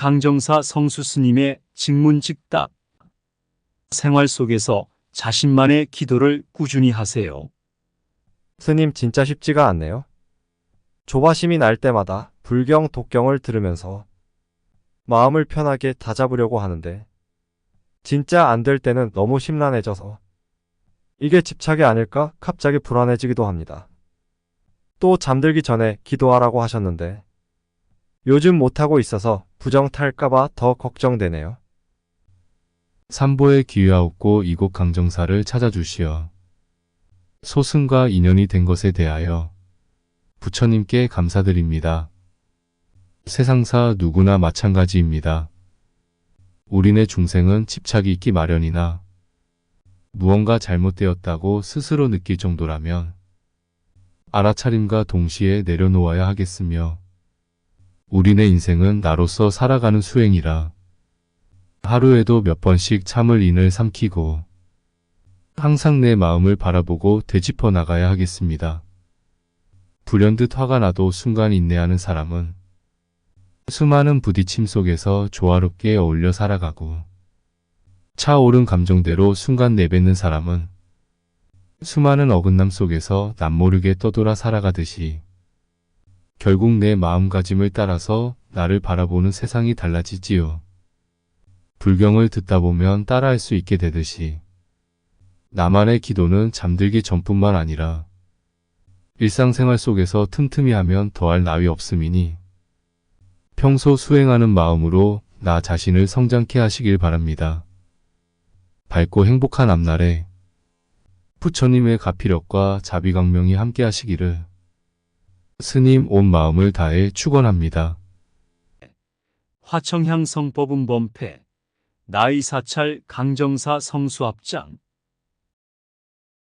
강정사 성수 스님의 직문직답. 생활 속에서 자신만의 기도를 꾸준히 하세요. 스님 진짜 쉽지가 않네요. 조바심이 날 때마다 불경 독경을 들으면서 마음을 편하게 다잡으려고 하는데 진짜 안 될 때는 너무 심란해져서 이게 집착이 아닐까 갑자기 불안해지기도 합니다. 또 잠들기 전에 기도하라고 하셨는데 요즘 못하고 있어서 부정 탈까봐 더 걱정되네요. 삼보에 기회하옵고 이곳 강정사를 찾아주시어 소승과 인연이 된 것에 대하여 부처님께 감사드립니다. 세상사 누구나 마찬가지입니다. 우리네 중생은 집착이 있기 마련이나 무언가 잘못되었다고 스스로 느낄 정도라면 알아차림과 동시에 내려놓아야 하겠으며 우리네 인생은 나로서 살아가는 수행이라 하루에도 몇 번씩 참을 인을 삼키고 항상 내 마음을 바라보고 되짚어 나가야 하겠습니다. 불현듯 화가 나도 순간 인내하는 사람은 수많은 부딪힘 속에서 조화롭게 어울려 살아가고 차오른 감정대로 순간 내뱉는 사람은 수많은 어긋남 속에서 남모르게 떠돌아 살아가듯이 결국 내 마음가짐을 따라서 나를 바라보는 세상이 달라지지요. 불경을 듣다 보면 따라할 수 있게 되듯이 나만의 기도는 잠들기 전뿐만 아니라 일상생활 속에서 틈틈이 하면 더할 나위 없음이니 평소 수행하는 마음으로 나 자신을 성장케 하시길 바랍니다. 밝고 행복한 앞날에 부처님의 가피력과 자비광명이 함께 하시기를 스님 온 마음을 다해 축원합니다. 화청향 성법은 범패. 나의 사찰 강정사 성수 합장.